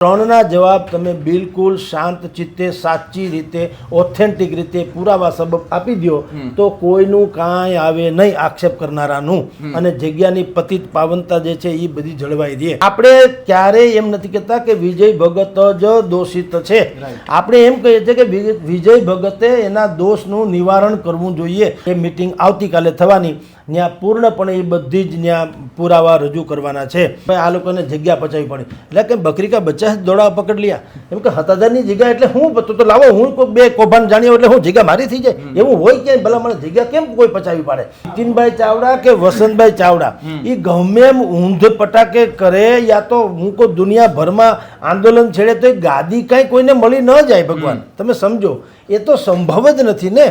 ત્રણના જવાબ તમે બિલકુલ શાંત ચિત્તે સાચી રીતે ઓથેન્ટિક રીતે પુરાવા સબબ આપી દો તો કોઈનું કાંઈ આવે નહીં આક્ષેપ કરનારાનું. અને જગ્યાની પતિત પાવનતા જે છે એ બધી જળવાઈ દે આપણે ક્યારેય એમ નથી કહેતા કે વિજય ભગત જ દોષિત છે. આપણે એમ કહીએ છીએ કે વિજય ભગતે એના દોષનું નિવારણ કરવું જોઈએ. એ મિટિંગ આવતીકાલે થવાની. ત્યાં પૂર્ણપણે એ બધી જ ત્યાં પુરાવા રજૂ કરવાના છે. આ લોકોને જગ્યા પચાવી પડે. એટલે કે બકરી કા બચ્ચા દોડા પકડ લ્યા? એમ કે હતાદારની જગ્યા એટલે હું તો તો લાવો હું કોઈ બે કૌભાંડ જાણ્યો એટલે હું જગ્યા મારી થઈ જાય. એવું હોય ક્યાંય ભલા મને જગ્યા કેમ કોઈ પચાવી પાડે? નીતિનભાઈ ચાવડા કે વસંતભાઈ ચાવડા? એ ગમે એમ ઊંધ પટાકે કરે યા તો હું કોઈ દુનિયાભરમાં આંદોલન છેડે તો એ ગાદી કાંઈ કોઈને મળી ન જાય ભગવાન. તમે સમજો. એ તો સંભવ જ નથી ને.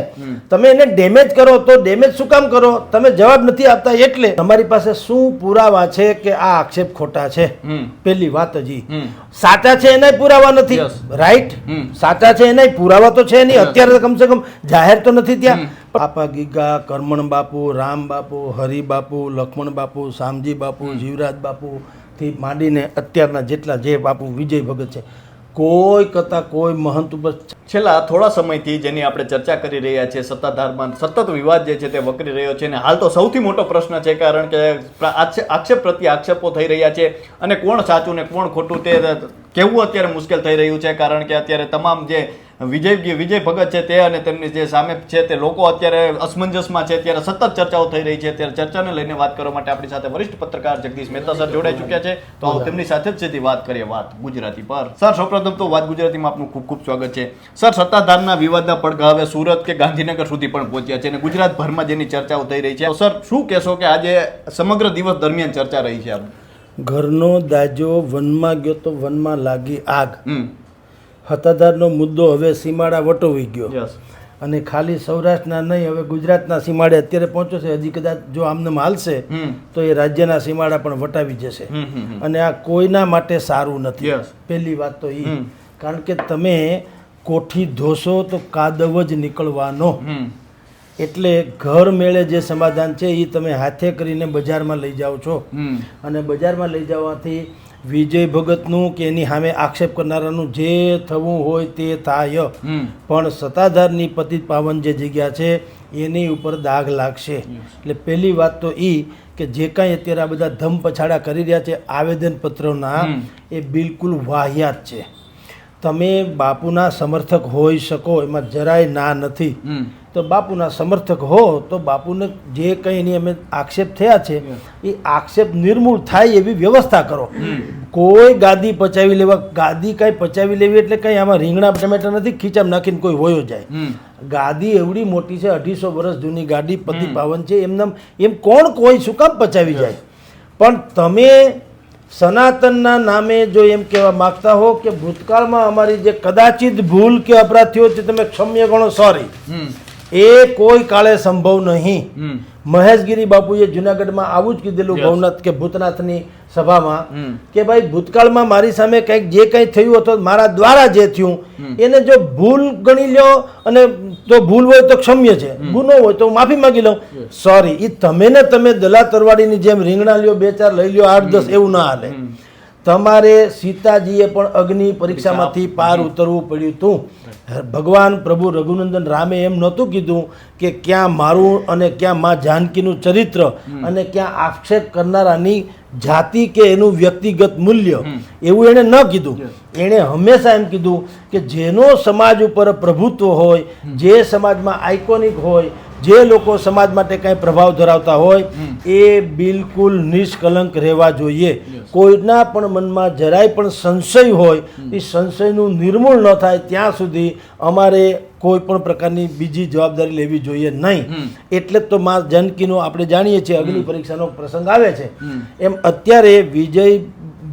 તમે એને ડેમેજ કરો તો ડેમેજ શું કામ કરો? તમે જવાબ નથી આપતા એટલે તમારી પાસે શું પુરાવા છે કે આ આક્ષેપ ખોટા છે? પેલી વાત હજી સાચા છે એનાય પુરાવા નથી. રાઈટ સાચા છે એના પુરાવા તો છે નહીં. અત્યારે કમસે કમ જાહેર તો નથી ત્યાં પાપા ગીગા કરમણ બાપુ રામ બાપુ હરિ બાપુ લક્ષ્મણ બાપુ શામજી બાપુ જીવરાજ બાપુ થી માંડીને અત્યારના જેટલા જે બાપુ વિજય ભગત છે કોઈ કરતા કોઈ મહંત ઉપર છેલ્લા થોડા સમયથી જેની આપણે ચર્ચા કરી રહ્યા છીએ, સત્તાધારમાં સતત વિવાદ જે છે તે વકરી રહ્યો છે અને હાલ તો સૌથી મોટો પ્રશ્ન છે કારણ કે આક્ષેપ પ્રત્યે આક્ષેપો થઈ રહ્યા છે અને કોણ સાચું ને કોણ ખોટું તે કહેવું અત્યારે મુશ્કેલ થઈ રહ્યું છે? કારણ કે અત્યારે તમામ જે વિજય વિજય ભગત છે તે અને તેમની જે સામે છે તે લોકો અત્યારે અસમંજસમાં છે. ત્યારે સતત ચર્ચાઓ થઈ રહી છે. ત્યારે ચર્ચાને લઈને વાત કરવા માટે આપણી સાથે વરિષ્ઠ પત્રકાર જગદીશ મહેતા સર જોડાઈ ચૂક્યા છે. તો તેમની સાથે જ સીધી વાત કરીએ વાત ગુજરાતી પર. સર, સૌપ્રથમ તો વાત ગુજરાતીમાં આપનું ખૂબ ખૂબ સ્વાગત છે. સર, સત્તાધારના વિવાદના પડઘા હવે સુરત કે ગાંધીનગર સુધી પણ પહોંચ્યા છે અને ગુજરાતભરમાં જેની ચર્ચાઓ થઈ રહી છે. સર, શું કહેશો કે આજે સમગ્ર દિવસ દરમિયાન ચર્ચા રહી છે આપ ઘરનો દાજો વનમાં ગયો તો વનમાં લાગી આગ. હતાધારનો મુદ્દો હવે સીમાડા વટોવી ગયો. અને ખાલી સૌરાષ્ટ્રના નહીં હવે ગુજરાતના સીમાડે અત્યારે પહોંચ્યો છે. હજી કદાચ જો આમને હાલશે તો એ રાજ્યના સીમાડા પણ વટાવી જશે. અને આ કોઈના માટે સારું નથી. પહેલી વાત તો એ કારણ કે તમે કોઠી ધોશો તો કાદવ જ નીકળવાનો. એટલે ઘર મેળે જે સમાધાન છે એ તમે હાથે કરીને બજારમાં લઈ જાઓ છો. અને બજારમાં લઈ જવાથી વિજય ભગતનું કે એની સામે આક્ષેપ કરનારાનું જે થવું હોય તે થાય. પણ સત્તાધારની પતિ પાવન જે જગ્યા છે એની ઉપર દાગ લાગશે. એટલે પહેલી વાત તો એ કે જે કાંઈ અત્યારે આ બધા ધમ પછાડા કરી રહ્યા છે આવેદનપત્રોના એ બિલકુલ વાહિયાત છે. તમે બાપુના સમર્થક હોઈ શકો એમાં જરાય ના નથી. તો બાપુના સમર્થક હો તો બાપુને જે કંઈ એની અમે આક્ષેપ થયા છે એ આક્ષેપ નિર્મૂળ થાય એવી વ્યવસ્થા કરો. કોઈ ગાદી પચાવી લેવા ગાદી કાંઈ પચાવી લેવી એટલે કંઈ આમાં રીંગણા ટમેટા નથી ખીચામાં નાખીને કોઈ હોયો જાય. ગાદી એવડી મોટી છે અઢીસો વર્ષ જૂની ગાડી પતિ પાવન છે એમને એમ કોણ કોઈ શું કામ પચાવી જાય? પણ તમે સનાતનના નામે જો એમ કહેવા માગતા હો કે ભૂતકાળમાં અમારી જે કદાચિત ભૂલ કે અપરાધ થયો છે તમે ક્ષમ્ય ગણો સોરી એ કોઈ કાળે સંભવ નહીં. મહેશગીરી બાપુએ જુનાગઢમાં આવું જ કીધેલું ભવનાથ કે ભૂતનાથની સભામાં કે ભાઈ ભૂતકાળમાં મારી સામે કંઈક જે કંઈ થયું હતું મારા દ્વારા જે થયું એને જો ભૂલ ગણી લ્યો અને તો ભૂલ હોય તો ક્ષમ્ય છે. ગુનો હોય તો હું માફી માંગી લઉં. સોરી એ તમે ને તમે દલા તરવાડીની જેમ રીંગણા લ્યો બે ચાર લઈ લ્યો આઠ દસ એવું ના હાલે. તમારે સીતાજીએ પણ અગ્નિ પરીક્ષામાંથી પાર ઉતરવું પડ્યું હતું. ભગવાન પ્રભુ રઘુનંદન રામે એમ નહોતું કીધું કે ક્યાં મારું અને ક્યાં મા જાનકીનું ચરિત્ર અને ક્યાં આક્ષેપ કરનારાની જાતિ કે એનું વ્યક્તિગત મૂલ્ય. એવું એણે ન કીધું. એણે હંમેશા એમ કીધું કે જેનો સમાજ ઉપર પ્રભુત્વ હોય જે સમાજમાં આઇકોનિક હોય જે લોકો સમાજ માટે કાંઈ પ્રભાવ ધરાવતા હોય એ બિલકુલ નિષ્કલંક રહેવા જોઈએ. કોઈના પણ મનમાં જરાય પણ સંશય હોય એ સંશયનું નિર્મૂળ ન થાય ત્યાં સુધી અમારે કોઈ પણ પ્રકારની બીજી જવાબદારી લેવી જોઈએ નહીં. એટલે જ તો મા જાનકીનો આપણે જાણીએ છીએ અગ્નિ પરીક્ષાનો પ્રસંગ આવે છે. એમ અત્યારે વિજય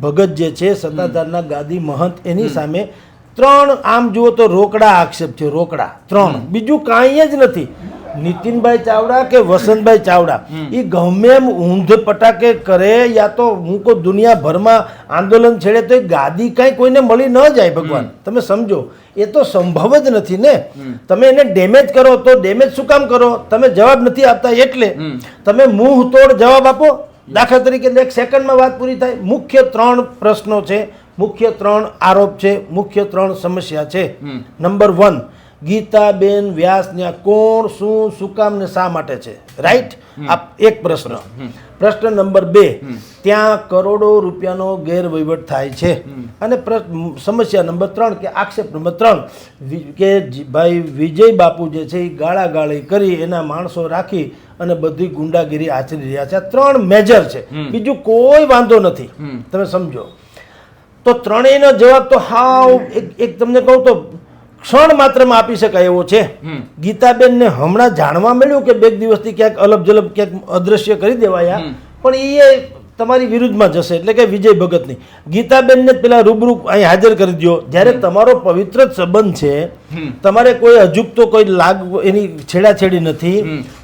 ભગત જે છે સત્તાધારના ગાદી મહંત એની સામે ત્રણ આમ જુઓ તો રોકડા આક્ષેપ છે રોકડા ત્રણ. બીજું કાંઈ જ નથી. નીતિનભાઈ ચાવડા કે વસંતભાઈ ચાવડા? એ ગમે એમ ઊંધ પટાકે કરે યા તો હું કોઈ દુનિયાભરમાં આંદોલન છેડે તો એ ગાદી કાંઈ કોઈને મળી ન જાય ભગવાન. તમે સમજો એ તો સંભવ જ નથી ને. તમે એને ડેમેજ કરો તો ડેમેજ શું કામ કરો? તમે જવાબ નથી આપતા એટલે. તમે મુંહ તોડ જવાબ આપો. દાખલા તરીકે એક સેકન્ડમાં વાત પૂરી થાય. મુખ્ય ત્રણ પ્રશ્નો છે. મુખ્ય ત્રણ આરોપ છે. મુખ્ય ત્રણ સમસ્યા છે. નંબર વન ગીતાબેન વ્યાસ ત્યાં કોણ શું શું કામ ને શા માટે છે? રાઈટ આ એક પ્રશ્ન. પ્રશ્ન. નંબર બે. ત્યાં કરોડો રૂપિયાનો ગેરવહીવટ થાય છે. અને સમસ્યા નંબર ત્રણ કે આક્ષેપ નંબર ત્રણ કે ભાઈ વિજય બાપુ જે છે એ ગાળાગાળી કરી એના માણસો રાખી અને બધી ગુંડાગીરી આચરી રહ્યા છે. આ ત્રણ મેજર છે. બીજું કોઈ વાંધો નથી. તમે સમજો. તો ત્રણેયનો જવાબ તો હાવ એક તમને કહું તો ક્ષણ માત્રમાં આપી શકાય એવો છે. ગીતાબેનને હમણાં જાણવા મળ્યું કે બે દિવસથી ક્યાંક અલબ જલબ ક્યાંક અદ્રશ્ય કરી દેવાયા. પણ એ તમારી વિરુદ્ધમાં જશે એટલે કે વિજય ભગતની. ગીતાબેનને પેલા રૂબરૂ અહીં હાજર કરી દો જ્યારે તમારો પવિત્ર જ સંબંધ છે તમારે કોઈ અજુકતો કોઈ લાગ એની છેડાછેડી નથી.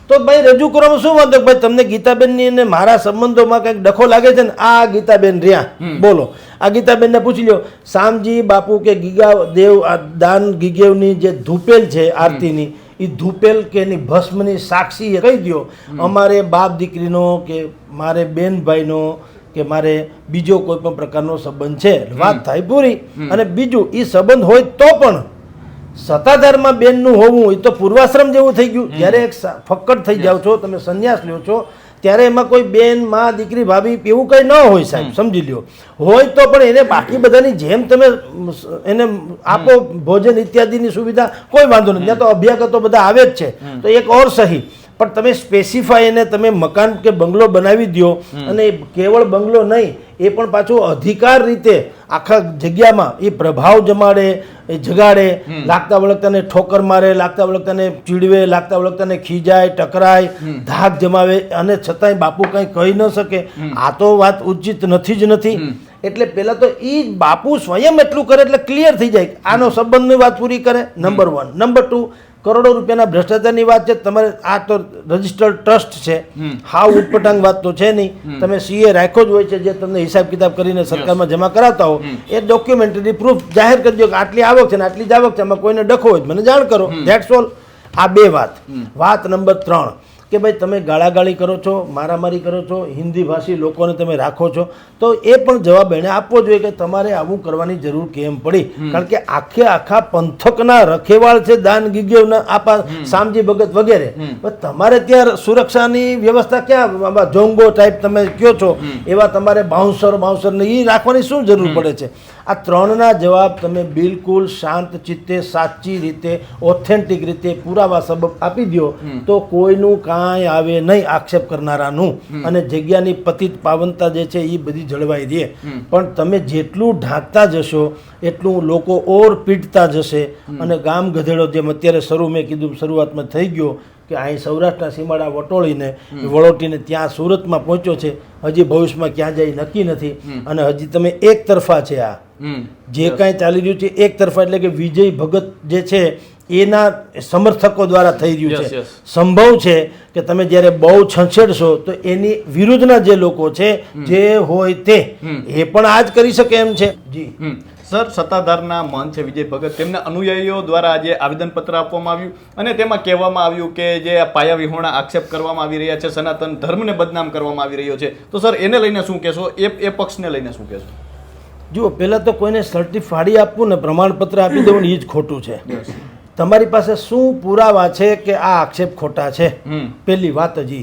તો ભાઈ રજૂ કરવામાં શું વાંધો? ભાઈ તમને ગીતાબેનની અને મારા સંબંધોમાં કંઈક ડખો લાગે છે ને આ ગીતાબેન રહ્યા. બોલો. આ ગીતાબેનને પૂછી લ્યો. શામજી બાપુ કે ગીગા દેવ આ દાન ગીગેવની જે ધૂપેલ છે આરતીની એ ધૂપેલ કે એની ભસ્મની સાક્ષી કહી દો અમારે બાપ દીકરીનો કે મારે બેન ભાઈનો કે મારે બીજો કોઈ પણ પ્રકારનો સંબંધ છે. વાત થાય પૂરી. અને બીજું એ સંબંધ હોય તો પણ સત્તાધારમાં બેનનું હોવું એ તો પૂર્વાશ્રમ જેવું થઈ ગયું. જ્યારે એક ફક્કડ થઈ જાઓ છો તમે સંન્યાસ લ્યો છો ત્યારે એમાં કોઈ બેનમાં દીકરી ભાભી એવું કંઈ ન હોય સાહેબ સમજી લ્યો. હોય તો પણ એને બાકી બધાની જેમ તમે એને આપો ભોજન ઇત્યાદિની સુવિધા કોઈ વાંધો નથી ત્યાં તો અભ્યાગતો બધા આવે જ છે. તો એક ઓર સહી. પણ તમે સ્પેસિફાઈ એને તમે મકાન કે બંગલો બનાવી દો અને કેવળ બંગલો નહીં એ પણ પાછો અધિકાર રીતે આખા જગ્યામાં એ પ્રભાવ જમાડે એ જગાડે. લાગતા વળગતાને ઠોકર મારે લાગતા વળગતાને ચીડવે લાગતા વળગતાને ખીજાય ટકરાય ધાક જમાવે અને છતાંય બાપુ કંઈ કહી ન શકે. આ તો વાત ઉચિત નથી જ નથી. એટલે પહેલા તો એ બાપુ સ્વયં એટલું કરે એટલે ક્લિયર થઈ જાય આનો સંબંધની વાત પૂરી કરે નંબર વન નંબર ટુ કરોડો રૂપિયાના ભ્રષ્ટાચારની વાત છે. તમારે આ તો રજિસ્ટર્ડ ટ્રસ્ટ છે. હાવ ઉટપટાંગ વાત તો છે નહીં. તમે સીએ રાખ્યો જ હોય છે જે તમને હિસાબ કિતાબ કરીને સરકારમાં જમા કરાવતા હો એ ડોક્યુમેન્ટરી પ્રૂફ જાહેર કરી દો કે આટલી આવક છે ને આટલી જ આવક છે. એમાં કોઈને ડખો હોય મને જાણ કરો. ધેટ્સ ઓલ આ બે વાત. વાત નંબર ત્રણ. કે ભાઈ તમે ગાળાગાળી કરો છો મારામારી કરો છો હિન્દી ભાષી લોકોને તમે રાખો છો તો એ પણ જવાબ એણે આપવો જોઈએ કે તમારે આવું કરવાની જરૂર કેમ પડી? કારણ કે આખે આખા પંથકના રખેવાળ છે દાન ગીગેવના આપા શામજી ભગત વગેરે. તમારે ત્યાં સુરક્ષાની વ્યવસ્થા ક્યાં? જોંગો ટાઈપ તમે કયો છો? એવા તમારે બાઉન્સર બાઉન્સર ને એ રાખવાની શું જરૂર પડે છે? આ ત્રણના જવાબ તમે બિલકુલ શાંત ચિત્તે સાચી રીતે ઓથેન્ટિક રીતે પુરાવા સબબ આપી દો તો કોઈનું કાંઈ આવે નહીં આક્ષેપ કરનારાનું. અને જગ્યાની પતિત પાવનતા જે છે એ બધી જળવાઈ રહે. પણ તમે જેટલું ઢાંકતા જશો એટલું લોકો ઓર પીટતા જશે. અને ગામ ગધેડો જેમ અત્યારે શરૂ મેં કીધું શરૂઆતમાં થઈ ગયો કે અહીં સૌરાષ્ટ્રના સીમાડા વટોળીને વળોટીને ત્યાં સુરતમાં પહોંચ્યો છે હજી ભવિષ્યમાં ક્યાં જાય નક્કી નથી. અને હજી તમે એક તરફા છે આ. જે કાંઈ ચાલી રહ્યું છે એક તરફા એટલે કે વિજય ભગત જે છે એના સમર્થકો દ્વારા થઈ રહ્યું છે. સંભવ છે કે તમે જ્યારે બહુ છંછેડશો તો એની વિરુદ્ધના જે લોકો છે જે હોય તે એ પણ આ જ કરી શકે એમ છે. જી. સર સત્તાધારના મન છે વિજય ભગત. તેમના અનુયાયીઓ દ્વારા આજે આવેદનપત્ર આપવામાં આવ્યું અને તેમાં કહેવામાં આવ્યું કે જે પાયા વિહોણા આક્ષેપ કરવામાં આવી રહ્યા છે સનાતન ધર્મને બદનામ કરવામાં આવી રહ્યો છે. તો સર એને લઈને શું કહેશો? એ એ પક્ષને લઈને શું કહેશો? જુઓ પહેલાં તો કોઈને સર્ટિફાડી આપવું ને પ્રમાણપત્ર આપી દેવું ને એ જ ખોટું છે. તમારી પાસે શું પુરાવા છે કે આ આક્ષેપ ખોટા છે? પેલી વાત હજી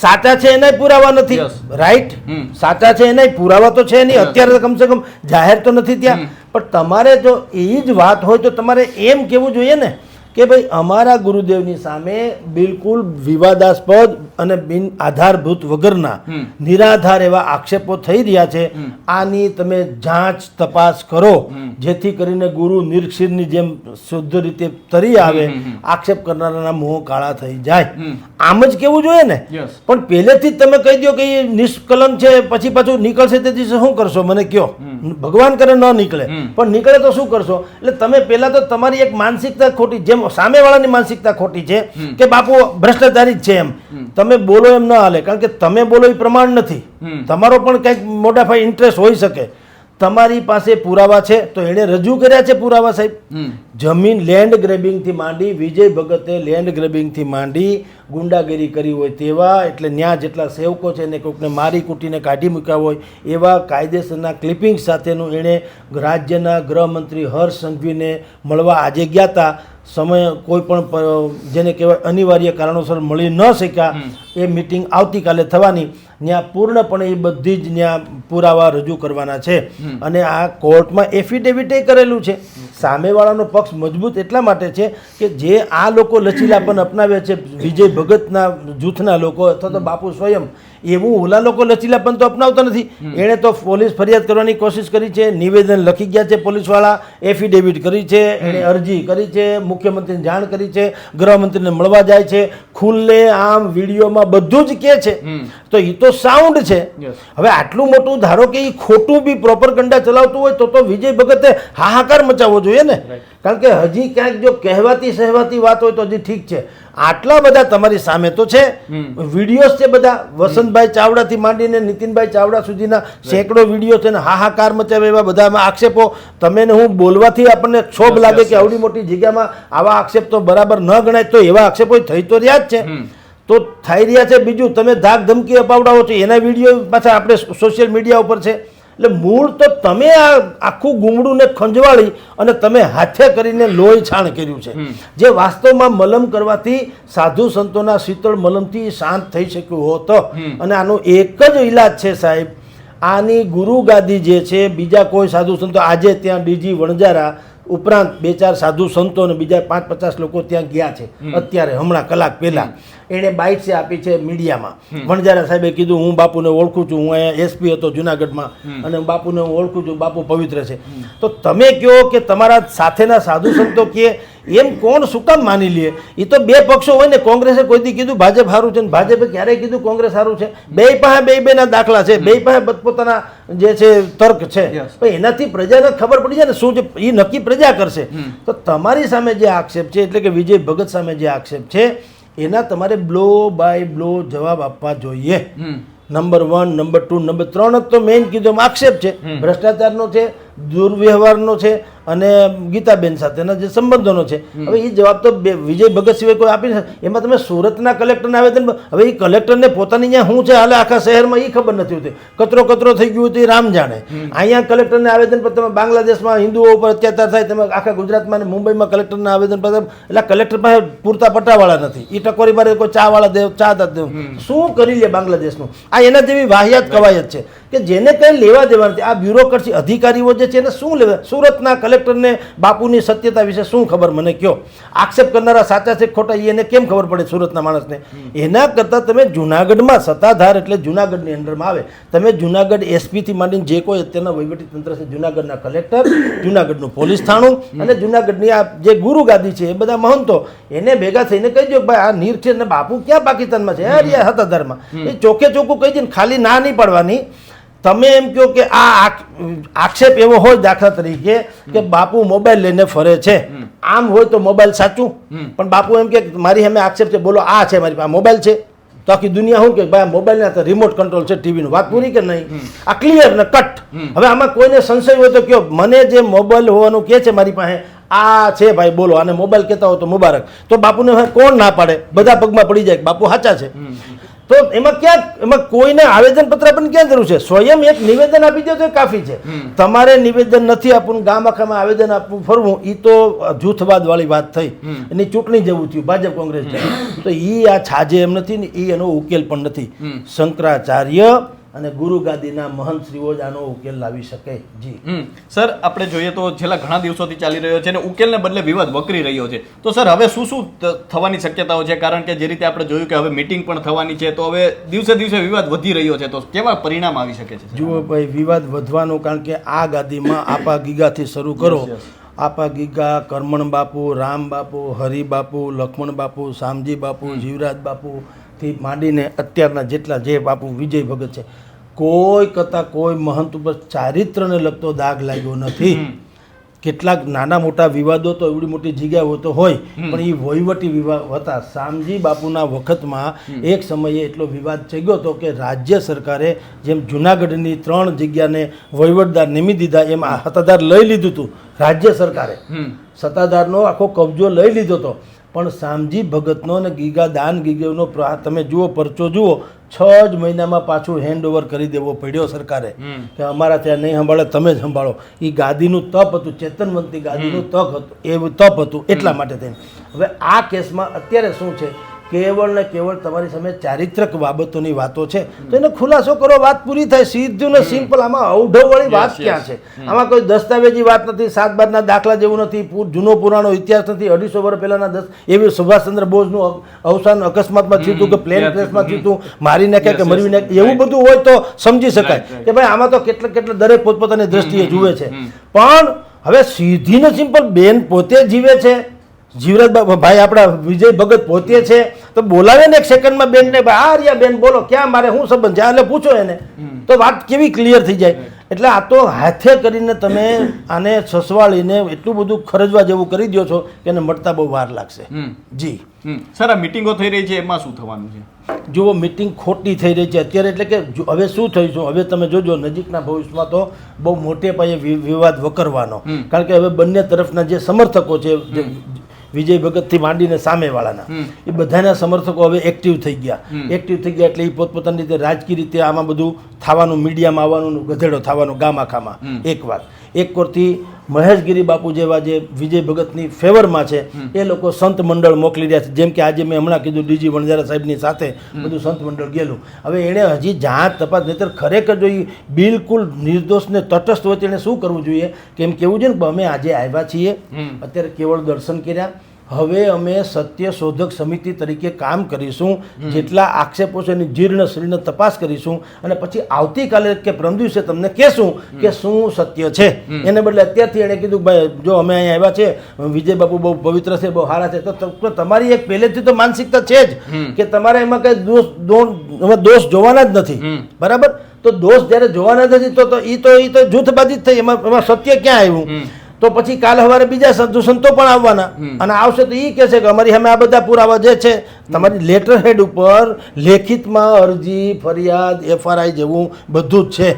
સાચા છે એનાય પુરાવા નથી. રાઈટ. સાચા છે એનાય પુરાવા તો છે નહીં. અત્યારે કમસે કમ જાહેર તો નથી ત્યાં પણ તમારે જો એ જ વાત હોય તો તમારે એમ કેવું જોઈએ ને. કે ભાઈ અમારા ગુરુદેવની સામે બિલકુલ વિવાદાસ્પદ અને બિન આધારભૂત વગરના. નિરાધાર એવા આક્ષેપો થઈ રહ્યા છે. આની તમે જાંચ તપાસ કરો. જેથી કરીને ગુરુ નિરક્ષીરની જેમ શુદ્ધ રીતે તરી આવે આક્ષેપ કરનારાના મોં કાળા થઈ જાય. આમ જ કેવું જોઈએ ને? પણ પહેલેથી જ તમે કહી દો કે એ નિષ્કલંક છે પછી પાછું નીકળશે તેથી શું કરશો? મને કયો. ભગવાન કરે ન નીકળે. પણ નીકળે તો શું કરશો? એટલે તમે પહેલા તો તમારી એક માનસિકતા ખોટી જેમ સામેવાળાની માનસિકતા ખોટી છે કે બાપુ ભ્રષ્ટાચારી જ છે એમ. તમે બોલો એમ ન હાલે કારણ કે તમે બોલો એ પ્રમાણ નથી. તમારો પણ કંઈક મોટા ભાઈ ઇન્ટરેસ્ટ હોઈ શકે. તમારી પાસે પુરાવા છે તો એણે રજૂ કર્યા છે પુરાવા સાહેબ. જમીન લેન્ડ ગ્રેબિંગથી માંડી વિજય ભગતે લેન્ડ ગ્રેબિંગથી માંડી ગુંડાગીરી કરી હોય તેવા એટલે ન્યા જેટલા સેવકો છે એને કોઈકને મારી કૂટીને કાઢી મૂક્યા હોય એવા કાયદેસરના ક્લિપિંગ સાથેનું એણે રાજ્યના ગૃહમંત્રી હર્ષ સંઘવીને મળવા આજે ગયા હતા. સમય કોઈ પણ જેને કહેવાય અનિવાર્ય કારણોસર મળી ન શક્યા એ મિટિંગ આવતીકાલે થવાની. ત્યાં પૂર્ણપણે એ બધી જ ત્યાં પુરાવા રજૂ કરવાના છે. અને આ કોર્ટમાં એફિડેવિટે કરેલું છે. સામેવાળાનો પક્ષ મજબૂત એટલા માટે છે કે જે આ લોકો લચીલાપન અપનાવે છે વિજય ભગતના જૂથના લોકો અથવા તો બાપુ સ્વયં એવું ઓલા લોકો લચીલાપન તો અપનાવતા નથી. એણે તો પોલીસ ફરિયાદ કરવાની કોશિશ કરી છે નિવેદન લખી ગયા છે પોલીસવાળા એફિડેવિટ કરી છે એણે અરજી કરી છે મુખ્યમંત્રીને જાણ કરી છે ગૃહમંત્રીને મળવા જાય છે ખુલ્લે આમ વિડીયોમાં બધું જ કે છે. તો એ તો સાઉન્ડ છે. હવે આટલું મોટું ધારો કે એ ખોટું બી પ્રોપર ગંડા ચલાવતું હોય તો તો વિજય ભગતે હાહાકાર મચાવવો જોઈએ ને. કારણ કે હજી ક્યાંક જો કહેવાતી સહેવાતી વાત હોય તો હજી ઠીક છે. આટલા બધા તમારી સામે તો છે. વિડીયોઝ છે બધા. વસંતભાઈ ચાવડાથી માંડીને નીતિનભાઈ ચાવડા સુધીના સેંકડો વીડિયો છે ને હાહાકાર મચાવે એવા બધામાં આક્ષેપો. તમે ને હું બોલવાથી આપણને ક્ષોભ લાગે કે આવડી મોટી જગ્યામાં આવા આક્ષેપ તો બરાબર ન ગણાય તો એવા આક્ષેપો થઈ તો રહ્યા જ છે. તો થઈ રહ્યા છે. બીજું તમે ધાક ધમકી અપાવડાવો છો. એના વીડિયો પાછા આપણે સોશિયલ મીડિયા ઉપર છે. એટલે મૂળ તો તમે આ આખું ગુમડું ખંજવાળી અને તમે હાથે કરીને લોહી છાણ કર્યું છે. જે વાસ્તવમાં મલમ કરવાથી સાધુ સંતોના શીતળ મલમથી શાંત થઈ શક્યું હોત. અને આનો એક જ ઈલાજ છે સાહેબ. આની ગુરુ ગાદી જે છે બીજા કોઈ સાધુ સંતો આજે ત્યાં ડીજી વણજારા ઉપરાંત બે ચાર સાધુ સંતો અને બીજા પાંચ પચાસ લોકો ત્યાં ગયા છે. અત્યારે હમણાં કલાક પહેલા. એણે બાઇટ છે આપી છે મીડિયામાં. વણજારા સાહેબે કીધું હું બાપુને ઓળખું છું હું અહીંયા એસપી હતો જુનાગઢમાં અને બાપુને હું ઓળખું છું બાપુ પવિત્ર છે. તો તમે કહો કે તમારા સાથેના સાધુ સંતો કે એમ કોણ શું કામ માની લે? એ તો બે પક્ષો હોય ને કોંગ્રેસે કોઈ દી કીધું ભાજપ સારું છે ને ભાજપે ક્યારેય કીધું કોંગ્રેસ સારું છે. બે પાસે બે બેના દાખલા છે બે પાસે પોતપોતાના જે છે તર્ક છે. એનાથી પ્રજાને ખબર પડી જાય ને શું છે એ નક્કી પ્રજા કરશે. તો તમારી સામે જે આક્ષેપ છે એટલે કે વિજય ભગત સામે જે આક્ષેપ છે એના તમારે બ્લો બાય બ્લો જવાબ આપવા જોઈએ. Number one number two number ત્રણ જ તો મેઇન કીધું આક્ષેપ છે. ભ્રષ્ટાચારનો છે દુર્વ્યવહારનો છે અને ગીતાબેન સાથેના જે સંબંધોનો છે. હવે એ જવાબ તો વિજય ભગત સિવાય કોઈ આપી નથી. એમાં તમે સુરતના કલેક્ટરને આવેદન હવે એ કલેક્ટરને પોતાની ત્યાં શું છે? હાલે આખા શહેરમાં એ ખબર નથી હોતી. કચરો કચરો થઈ ગયું હતું એ રામ જાણે. અહીંયા કલેક્ટરને આવેદન પર તમે બાંગ્લાદેશમાં હિન્દુઓ ઉપર અત્યાચાર થાય તમે આખા ગુજરાતમાં અને મુંબઈમાં કલેક્ટરના આવેદન પર એટલે કલેક્ટર પાસે પૂરતા પટ્ટાવાળા નથી. એ ટકોરી મારે કોઈ ચા વાળા દેવ ચા દા. દેવ શું કરી લે બાંગ્લાદેશનું? આ એના જેવી વાહિયાત કવાયત છે કે જેને કંઈ લેવા દેવા નથી. આ બ્યુરોક્રસી અધિકારીઓ જે છે એને શું લેવા સુરતના કલેક્ટરને બાપુની સત્યતા વિશે શું ખબર મને કયો? આક્ષેપ કરનારા સાચા છે ખોટા એને કેમ ખબર પડે સુરતના માણસને? એના કરતાં તમે જુનાગઢમાં સત્તાધાર એટલે જુનાગઢની અંડરમાં આવે. તમે જુનાગઢ એસપીથી માંડીને જે કોઈ અત્યારના વહીવટી તંત્ર છે જુનાગઢના કલેક્ટર જુનાગઢનું પોલીસ થાણું અને જુનાગઢની આ જે ગુરુ ગાદી છે એ બધા મહંતો એને ભેગા થઈને કહી દો કે ભાઈ આ નીર છે ને બાપુ ક્યાં પાકિસ્તાનમાં છે? અરે સત્તાધારમાં. એ ચોખ્ખે ચોખ્ખું કહી દે ખાલી ના નહીં પાડવાની. તમે એમ કહો કે આ આક્ષેપ એવો હોય દાખલા તરીકે કે બાપુ મોબાઈલ લઈને ફરે છે. આમ હોય તો મોબાઈલ સાચું. પણ બાપુ એમ કે મારી સામે આક્ષેપ છે બોલો આ છે મારી પાસે મોબાઈલ છે. તો આખી દુનિયા શું કે ભાઈ મોબાઈલ મોબાઈલના તો રિમોટ કંટ્રોલ છે ટીવીનું વાત પૂરી કે નહીં? આ ક્લિયર ને કટ હવે આમાં કોઈને સંશય હોય તો કયો મને જે મોબાઈલ હોવાનું કે છે મારી પાસે આ છે ભાઈ બોલો આને મોબાઈલ કહેતા હો તો મુબારક. તો બાપુને હવે કોણ ના પાડે? બધા પગમાં પડી જાય બાપુ સાચા છે. તો એમાં ક્યાં એમાં કોઈને આવેદન પત્ર આપવાની ક્યાં જરૂર છે? સ્વયં એક નિવેદન આપી દો તો એ કાફી છે. તમારે નિવેદન નથી આપવું ગામ આખામાં આવેદન આપવું ફરવું એ તો જૂથવાદ વાળી વાત થઈ. એની ચૂંટણી જેવું થયું ભાજપ કોંગ્રેસ તો એ આ છાજે એમ નથી ને એ એનો ઉકેલ પણ નથી. શંકરાચાર્ય અને ગુરુ ગાદીના મહંત શ્રીઓ જ આનો ઉકેલ લાવી શકે. જી. સર આપણે જોઈએ તો છેલ્લા ઘણા દિવસોથી ચાલી રહ્યો છે અને ઉકેલને બદલે વિવાદ વકરી રહ્યો છે. તો સર હવે શું શું થવાની શક્યતાઓ છે? કારણ કે જે રીતે આપણે જોયું કે હવે મીટિંગ પણ થવાની છે તો હવે દિવસે દિવસે વિવાદ વધી રહ્યો છે. તો કેવા પરિણામ આવી શકે છે જુઓ ભાઈ વિવાદ વધવાનો કારણ કે આ ગાદીમાં આપા ગીગાથી શરૂ કરો. આપા ગીગા કરમણ બાપુ રામ બાપુ હરિ બાપુ લક્ષ્મણ બાપુ શામજી બાપુ જીવરાજ બાપુ થી માંડીને અત્યારના જેટલા જે બાપુ વિજય ભગત છે કોઈ કરતાં કોઈ મહંત ઉપર ચારિત્રને લગતો દાગ લાગ્યો નથી. કેટલાક નાના મોટા વિવાદો તો એવડી મોટી જગ્યાઓ તો હોય પણ એ વહીવટી વિવાદ હતા. શામજી બાપુના વખતમાં એક સમયે એટલો વિવાદ જગ્યો હતો કે રાજ્ય સરકારે જેમ જુનાગઢની ત્રણ જગ્યાને વહીવટદાર નિમી દીધા એમ સત્તાધાર લઈ લીધું હતું રાજ્ય સરકારે. સત્તાધારનો આખો કબજો લઈ લીધો હતો પણ શામજી ભગતનો અને ગીગા દાન ગીગેવનો તમે જુઓ પરચો જુઓ છ જ મહિનામાં પાછું હેન્ડઓવર કરી દેવો પડ્યો સરકારે. કે અમારા ત્યાં નહીં સંભાળે તમે જ સંભાળો. એ ગાદીનું તપ હતું ચેતનવંતી ગાદીનું તપ હતું એવું તપ હતું એટલા માટે થઈને. હવે આ કેસમાં અત્યારે શું છે? કેવળ ને કેવળ તમારી સામે ચારિત્રક બાબતોની વાતો છે. તો એને ખુલાસો કરો વાત પૂરી થાય સીધું ને સિમ્પલ આમાં અવઢવવાળી વાત ક્યાં છે? આમાં કોઈ દસ્તાવેજી વાત નથી સાત બાદના દાખલા જેવું નથી જૂનો પુરાણો ઇતિહાસ નથી અઢીસો વર્ષ પહેલાના દસ એવી સુભાષચંદ્ર બોઝનું અવસાન અકસ્માતમાં થયું હતું કે પ્લેન ક્રેશમાં થયું હતું મારી નાખ્યા કે મરી મરવી નાખ્યા એવું બધું હોય તો સમજી શકાય. કે ભાઈ આમાં તો કેટલા કેટલા દરેક પોતપોતાની દ્રષ્ટિએ જુએ છે. પણ હવે સીધી ને સિમ્પલ બેન પોતે જીવે છે જીવરાજ ભાઈ આપણા વિજય ભગત પોતે છે તો બોલાવે ને એક સેકન્ડમાં બેનને ભાઈ આ રહ્યા બેન બોલો ક્યાં મારે શું સંબંધ છે? એટલે પૂછો એને. તો વાત કેવી ક્લિયર થઈ જાય. એટલે આ તો હાથે કરીને તમે આને સસવાળીને એટલું બધું ખરજવા જેવું કરી દો છો કે એને મળતા બહુ વાર લાગશે. જી. સર આ મિટિંગો થઈ રહી છે એમાં શું થવાનું છે? જુઓ મિટિંગ ખોટી થઈ રહી છે. અત્યારે એટલે કે હવે શું થયું છે હવે તમે જોજો નજીકના ભવિષ્યમાં તો બહુ મોટે પાયે વિવાદ વકરવાનો. કારણ કે હવે બંને તરફના જે સમર્થકો છે વિજય ભગતથી માંડીને સામેવાળાના. એ બધાના સમર્થકો હવે એક્ટિવ થઈ ગયા. એક્ટિવ થઈ ગયા એટલે એ પોતપોતાની રીતે રાજકીય રીતે આમાં બધું થવાનું મીડિયામાં આવવાનું ગધેડો થવાનું ગામ આખામાં. એક વાત. એક કોરથી મહેશગીરી બાપુ જેવા જે વિજય ભગતની ફેવરમાં છે એ લોકો સંત મંડળ મોકલી રહ્યા છે. જેમ કે આજે મેં હમણાં કીધું ડીજી વણજારા સાહેબની સાથે બધું સંત મંડળ ગયેલું. હવે એણે હજી જાત તપાસ નહીતર ખરેખર જો ઈ બિલકુલ નિર્દોષને તટસ્થ હોય તો એણે શું કરવું જોઈએ? કેમ કેવું છે ને અમે આજે આવ્યા છીએ. અત્યારે કેવળ દર્શન કર્યા. હવે અમે સત્ય શોધક સમિતિ તરીકે કામ કરીશું જેટલા આક્ષેપો છે એની જીર્ણ શરીરને તપાસ કરીશું અને પછી આવતીકાલે કે પ્રમ દિવસે તમને કહેશું કે શું સત્ય છે. એને બદલે અત્યારથી એણે કીધું ભાઈ જો અમે અહીંયા આવ્યા છે વિજય બાપુ બહુ પવિત્ર છે બહુ સારા છે. તો તમારી એક પહેલેથી તો માનસિકતા છે જ કે તમારે એમાં કઈ દોષ દોષ જોવાના જ નથી. બરાબર? તો દોષ જ્યારે જોવાના જ નથી તો એ તો એ તો જૂથબાજી જ થઈ એમાં એમાં સત્ય ક્યાં આવ્યું. તો પછી કાલ સવારે બીજા સંતો સંતો પણ આવવાના. અને આવશે તો એ કહેશે કે અમારી સામે આ બધા પુરાવા જે છે તમારી લેટર હેડ ઉપર લેખિતમાં અરજી ફરિયાદ એફઆરઆઈ જેવું બધું જ છે.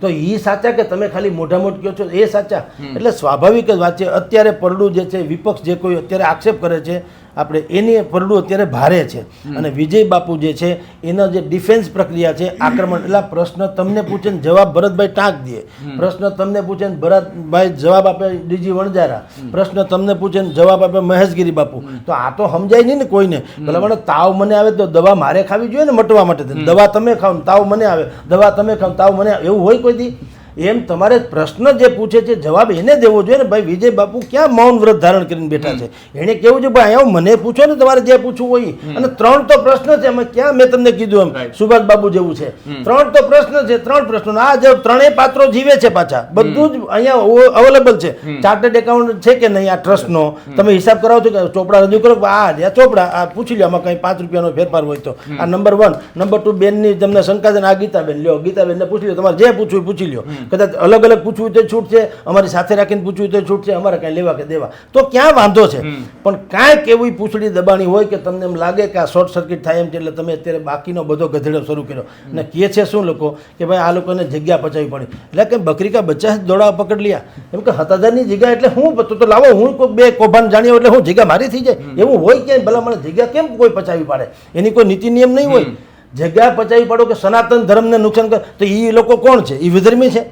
તો એ સાચા કે તમે ખાલી મોઢા મોઢ કહો છો? એ સાચા. એટલે સ્વાભાવિક જ વાત છે અત્યારે પરડું જે છે વિપક્ષ જે કોઈ અત્યારે આક્ષેપ કરે છે આપણે એની પરડું અત્યારે ભારે છે. અને વિજય બાપુ જે છે એના જે ડિફેન્સ પ્રક્રિયા છે આક્રમણ એટલે પ્રશ્ન તમને પૂછે ને જવાબ ભરતભાઈ ટાંક દે. પ્રશ્ન તમને પૂછે ને ભરતભાઈ જવાબ આપે ડીજી વણજારા પ્રશ્ન તમને પૂછે ને જવાબ આપે મહેશગીરી બાપુ. તો આ તો સમજાય નહીં ને કોઈને. ભલે મને તાવ મને આવે તો દવા મારે ખાવી જોઈએ ને મટવા માટે. દવા તમે ખાઓ તાવ મને આવે. દવા તમે ખાઓ તાવ મને આવે. એવું હોય કોઈ દી? એમ તમારે પ્રશ્ન જે પૂછે છે જવાબ એને દેવો જોઈએ ને ભાઈ વિજય બાપુ ક્યાં મૌન વ્રત ધારણ કરીને બેઠા છે? એને કેવું છે ભાઈ અહીંયા મને પૂછો ને તમારે જે પૂછવું હોય અને ત્રણ તો પ્રશ્ન છે અમે ક્યાં મેં તમને કીધું એમ સુભાષ બાબુ જેવું છે. ત્રણ તો પ્રશ્ન છે ત્રણ પ્રશ્નો. આ જે ત્રણેય પાત્રો જીવે છે પાછા બધું જ અહીંયા અવેલેબલ છે. ચાર્ટર્ડ એકાઉન્ટ છે કે નહીં આ ટ્રસ્ટનો? તમે હિસાબ કરાવો છો કે ચોપડા રજૂ કરો? આ ચોપડા આ પૂછી લો આમાં કંઈ પાંચ રૂપિયાનો ફેરફાર હોય તો. આ નંબર વન નંબર ટુ બેનની તમને શંકા છે આ ગીતાબેન લ્યો ગીતાબેનને પૂછી લો તમારે જે પૂછવું પૂછી લો કદાચ અલગ અલગ પૂછવું તો છૂટ છે અમારી સાથે રાખીને પૂછવું તો છૂટ છે અમારે કાંઈ લેવા કે દેવા. તો ક્યાં વાંધો છે? પણ કાંઈક એવી પૂછડી દબાણી હોય કે તમને એમ લાગે કે આ શોર્ટ સર્કિટ થાય એમ છે એટલે તમે અત્યારે બાકીનો બધો ગધેડો શરૂ કર્યો. અને કહે છે શું લોકો? કે ભાઈ આ લોકોને જગ્યા પચાવી પડી. એટલે કે બકરી કા બચ્ચા દોડાવા પકડ લ્યા. એમ કે હતાદારની જગ્યા એટલે હું તો તો લાવો હું કોઈ બે કૌભાંડ જાણ્યો એટલે હું જગ્યા મારી થઈ જાય. એવું હોય ક્યાંય? ભલા મને જગ્યા કેમ કોઈ પચાવી પાડે? એની કોઈ નીતિ નિયમ નહીં હોય? જગ્યા પચાવી પાડો કે સનાતન ધર્મને નુકસાન કરે તો એ લોકો કોણ છે? એ વિધર્મી છે?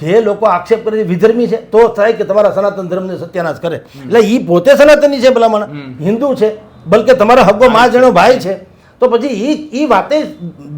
જે લોકો આક્ષેપ કરે છે વિધર્મી છે તો થાય કે તમારા સનાતન ધર્મને સત્યાનાશ કરે. એટલે એ પોતે સનાતની છે ભલામણ. હિન્દુ છે બલકે તમારા હગ્ગો મા જણો ભાઈ છે. તો પછી એ એ વાતે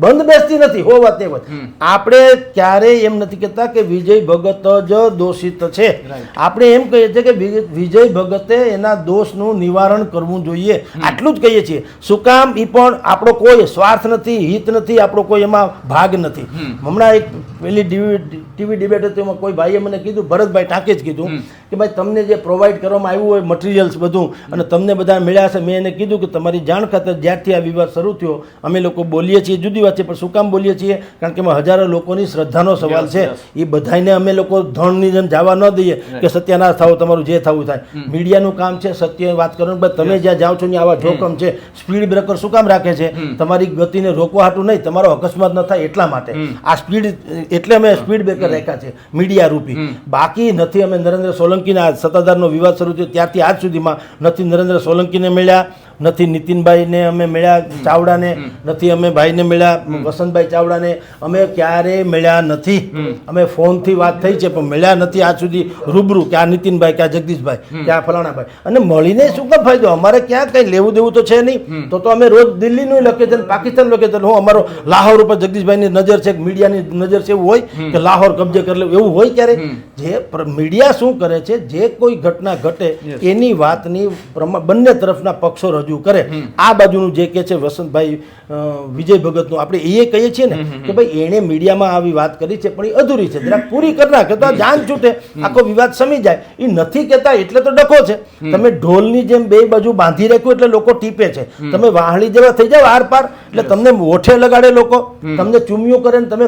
બંધ બેસતી નથી હો વાત એ વાત આપણે ક્યારેય એમ નથી કહેતા કે વિજય ભગત જ દોષિત છે. આપણે એમ કહીએ છીએ કે વિજય ભગતે એના દોષનું નિવારણ કરવું જોઈએ. આટલું જ કહીએ છીએ. શું કામ? એ પણ આપણો કોઈ સ્વાર્થ નથી હિત નથી આપણો કોઈ એમાં ભાગ નથી. હમણાં એક પેલી ટીવી ડિબેટ હતી એમાં કોઈ ભાઈએ મને કીધું ભરતભાઈ ટાંકે જ કીધું કે ભાઈ તમને જે પ્રોવાઈડ કરવામાં આવ્યું હોય મટીરિયલ્સ બધું અને તમને બધા મળ્યા છે મેં એને કીધું કે તમારી જાણ ખાતર જ્યારથી આ વિવાદ શરૂ થયો. અમે લોકો બોલીએ છીએ જુદી વાત છે પણ શું કામ બોલીએ છીએ? કારણ કે એમાં હજારો લોકોની શ્રદ્ધાનો સવાલ છે. એ બધાને અમે લોકો ધણની જેમ જવા ન દઈએ કે સત્યનાશ થાવ તમારું જે થવું થાય. મીડિયાનું કામ છે સત્ય વાત કરવાનું બસ તમે જ્યાં જાઓ છો ને આવા જોખમ છે સ્પીડ બ્રેકર શું કામ રાખે છે? તમારી ગતિને રોકવા હાટું નહીં તમારો અકસ્માત ન થાય એટલા માટે. આ સ્પીડ એટલે અમે સ્પીડ બ્રેકર રાખ્યા છે મીડિયા રૂપી. બાકી નથી અમે નરેન્દ્ર સોલંકીના સત્તાધારનો વિવાદ શરૂ થયો ત્યારથી આજ સુધીમાં નથી નરેન્દ્ર સોલંકીને મળ્યા. નથી નીતિનભાઈને અમે મળ્યા ચાવડાને નથી અમે ભાઈને મળ્યા વસંતભાઈ ચાવડાને. અમે ક્યારેય મળ્યા નથી. અમે ફોનથી વાત થઈ છે પણ મળ્યા નથી આજ સુધી રૂબરૂ કે આ નીતિનભાઈ કે આ જગદીશભાઈ કે આ ફલાણાભાઈ. અને મળીને શું કામ ફાયદો? અમારે ક્યાં કંઈ લેવું દેવું તો છે નહીં. તો તો અમે રોજ દિલ્હીનું છીએ પાકિસ્તાન છીએ હું અમારો લાહોર ઉપર જગદીશભાઈની નજર છે મીડિયાની નજર છે એવું હોય કે લાહોર કબજે કરી લેવું એવું હોય ક્યારે? જે મીડિયા શું કરે છે જે કોઈ ઘટના ઘટે એની વાતની બંને તરફના પક્ષો રજૂ કરે. આ બાજુનું જે કે છે વસંતભાઈ વિજય ભગતનું આપણે એ કહીએ છીએ ને કે ભાઈ એણે મીડિયામાં આવી વાત કરી છે પણ એ અધૂરી છે. જરાક પૂરી કરના નાખે તો જાન છૂટે આખો વિવાદ સમી જાય. એ નથી કહેતા એટલે તો ડખો છે. તમે ઢોલની જેમ બે બાજુ બાંધી રાખ્યું એટલે લોકો ટીપે છે. તમે વાહણી જેવા થઈ જાવ આર પાર એટલે તમને ઓઠે લગાડે લોકો. તમને ચુમ્યું કરે ને તમે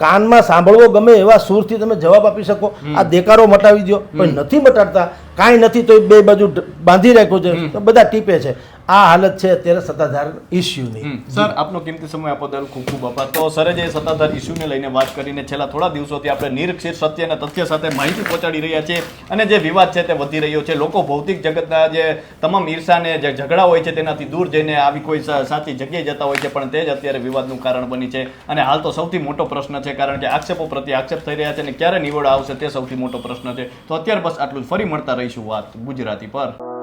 કાનમાં સાંભળવો ગમે એવા સુરથી તમે જવાબ આપી શકો. આ દેકારો મટાવી દો પણ નથી મટાડતા. કાંઈ નથી તો બે બાજુ બાંધી રાખ્યો છે. તો બધા ટીપે છે. આ હાલત છે અત્યારે સત્તાધાર ઇસ્યુની સર આપનો કિંમતી સમય આપો દર ખૂબ ખૂબ આભાર. તો સરે જે સત્તાધાર ઇસ્યુને લઈને વાત કરીને છેલ્લા થોડા દિવસોથી આપણે નિરક્ષિત સત્ય અને તથ્ય સાથે માહિતી પહોંચાડી રહ્યા છીએ અને જે વિવાદ છે તે વધી રહ્યો છે. લોકો ભૌતિક જગતના જે તમામ ઈર્ષાને જે ઝઘડા હોય છે તેનાથી દૂર જઈને આવી કોઈ સાચી જગ્યાએ જતા હોય છે પણ તે જ અત્યારે વિવાદનું કારણ બની છે. અને હાલ તો સૌથી મોટો પ્રશ્ન છે કારણ કે આક્ષેપો પ્રત્યે આક્ષેપ થઈ રહ્યા છે અને ક્યારે નિવડ આવશે તે સૌથી મોટો પ્રશ્ન છે. તો અત્યારે બસ આટલું જ. ફરી મળતા રહીશું વાત ગુજરાતી પર.